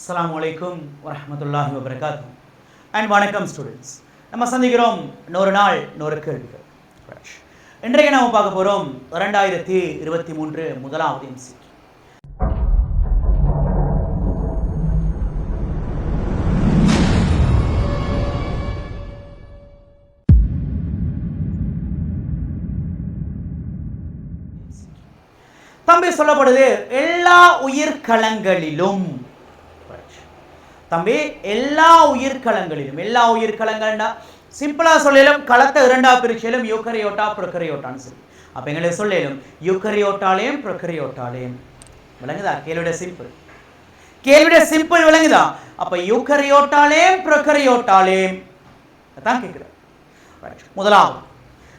அஸ்லாம் வலைக்கும் வரமத்துல்லாஹி வபரகாத்து அண்ட் வணக்கம் ஸ்டூடெண்ட்ஸ் நம்ம சந்திக்கிறோம் நூறு நாள் நூறு கேள்விகள். இன்றைக்கு நாம் பார்க்க போகிறோம் இரண்டாயிரத்தி இருபத்தி மூன்று முதலாவது எம்சி தம்பி சொல்லப்படுது எல்லா உயிர்கலங்களிலும் தம்பி எல்லா உயிர்கலங்களிலும் எல்லா உயிர்கலங்கள்னா சிம்பிளா சொல்லலும் களத்தை இரண்டா பிரிச்சலும் யூக்கரியோட்டா ப்ரொக்கரியோட்டான்னு சொல்லி. அப்ப எங்களை சொல்லலும் யூக்கரியோட்டாலையும் ப்ரொக்கரியோட்டாலையும். விளங்குதா? கேள்வியோட சிம்பிள் கேள்வியோட சிம்பிள் விளங்குதா? அப்ப யூக்கரியோட்டாலேயும் ப்ரொக்கரியோட்டாலேயும். தான் கேட்குறேன் முதலாவது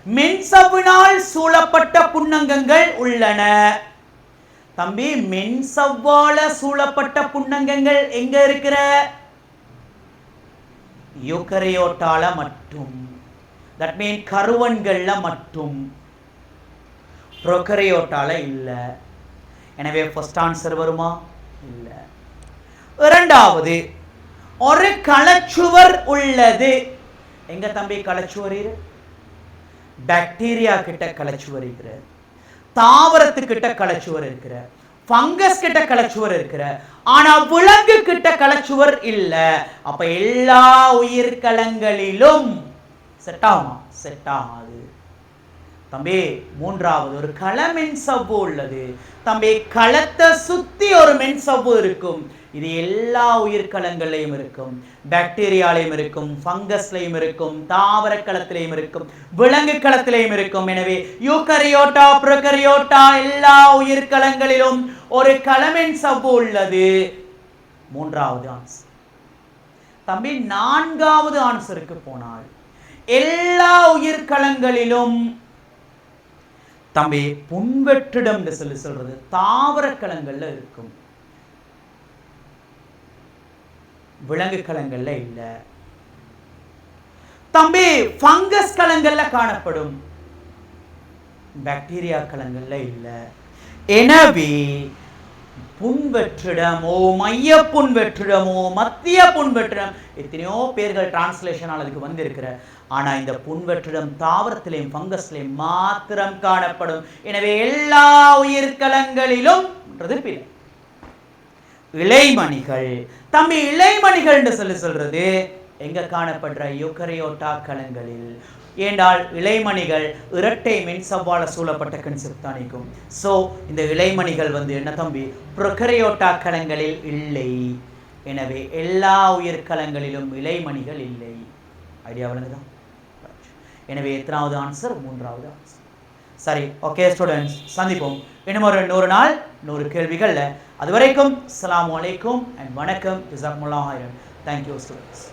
மின்சபினால் சூழப்பட்ட புன்னங்கங்கள் உள்ளன. தம்பி மென் மென்சவ்வால சூழப்பட்ட புன்னங்கங்கள் எங்க இருக்கிற? யூக்கரியோட்டால மட்டும். தட் மீன் கருவன்கள்ல மட்டும். ப்ரொக்கரியோட்டால இல்ல. எனவே ஃபர்ஸ்ட் ஆன்சர் வருமா? இல்ல. இரண்டாவது ஒரு களச்சுவர் உள்ளது. எங்க தம்பி களச்சுவர் பாக்டீரியா கிட்ட களைச்சுவர் இருக்கிற தாவரத்துக்கிட்ட கலச்சுவர் இருக்கிற ஃபங்கஸ் கிட்ட கலச்சுவர் இருக்கிற ஆனா விலங்கு கிட்ட கலச்சுவர் இல்ல. அப்ப எல்லா உயிர்கலங்களிலும் செட் ஆகுமா? செட் ஆகாது. தம்பி மூன்றாவது ஒரு கள மென்சவ்வு உள்ளது. தம்பி களத்தை சுத்தி ஒரு மென்சவ்வு இருக்கும். இது எல்லா உயிர்கலங்களையும் இருக்கும். பாக்டீரியாலையும் இருக்கும் ஃபங்கஸ்லையும் இருக்கும் தாவர களத்திலையும் இருக்கும் விலங்கு களத்திலையும் இருக்கும். எனவே யூக்கரியோட்டா ப்ரொகரியோட்டா எல்லா உயிர்கலங்களிலும் ஒரு களமென் சவ்வு உள்ளது. மூன்றாவது ஆன்சர் தம்பி நான்காவது ஆன்சருக்கு போனால் எல்லா உயிர்கலங்களிலும் தம்பி புன்வெற்றிடம் சொல்லி சொல்றது தாவர களங்கள்ல இருக்கும். விலங்கு களங்கள்ல இல்ல. தம்பி ஃபங்கஸ் களங்கள்ல காணப்படும். பாக்டீரியா களங்கள்ல இல்ல. எனவே புன்வெற்றிடமோ மைய புன்வெற்றிடமோ மத்திய புன்வெற்றிடம் எத்தனையோ பேர்கள் டிரான்ஸ்லேஷனால் அதுக்கு வந்திருக்கிற ஆனா இந்த புன்வெற்றிடம் தாவரத்திலையும் ஃபங்கஸ்லையும் மாத்திரம் காணப்படும். எனவே எல்லா உயிர்கலங்களிலும் பிழை இலைமணிகள் தம்பி இலைமணிகள் என்று சொல்லி சொல்றது எங்க காணப்படுற யுக்கரியோட்டா களங்களில் ஏண்டால் இலைமணிகள் இரட்டை மின்சவ்வால சூழப்பட்ட கன்செப்ட் இருக்கும். ஸோ இந்த இலைமணிகள் வந்து என்ன தம்பி? ப்ரொக்கரியோட்டா களங்களில் இல்லை. எனவே எல்லா உயிர் கலங்களிலும் இலைமணிகள் இல்லை. ஐடியா விளங்குதா? எனவே எத்தனாவது ஆன்சர் மூன்றாவது ஆன்சர் சரி ஓகே ஸ்டூடெண்ட்ஸ் சந்திப்போம். இன்னும் ஒரு நூறு நாள் நூறு கேள்விகள்ல. அது வரைக்கும் அஸ்ஸலாமு அலைக்கும் அண்ட் வணக்கம் ஜிசாக்முல்லா தேங்க்யூ ஸ்டூடெண்ட்ஸ்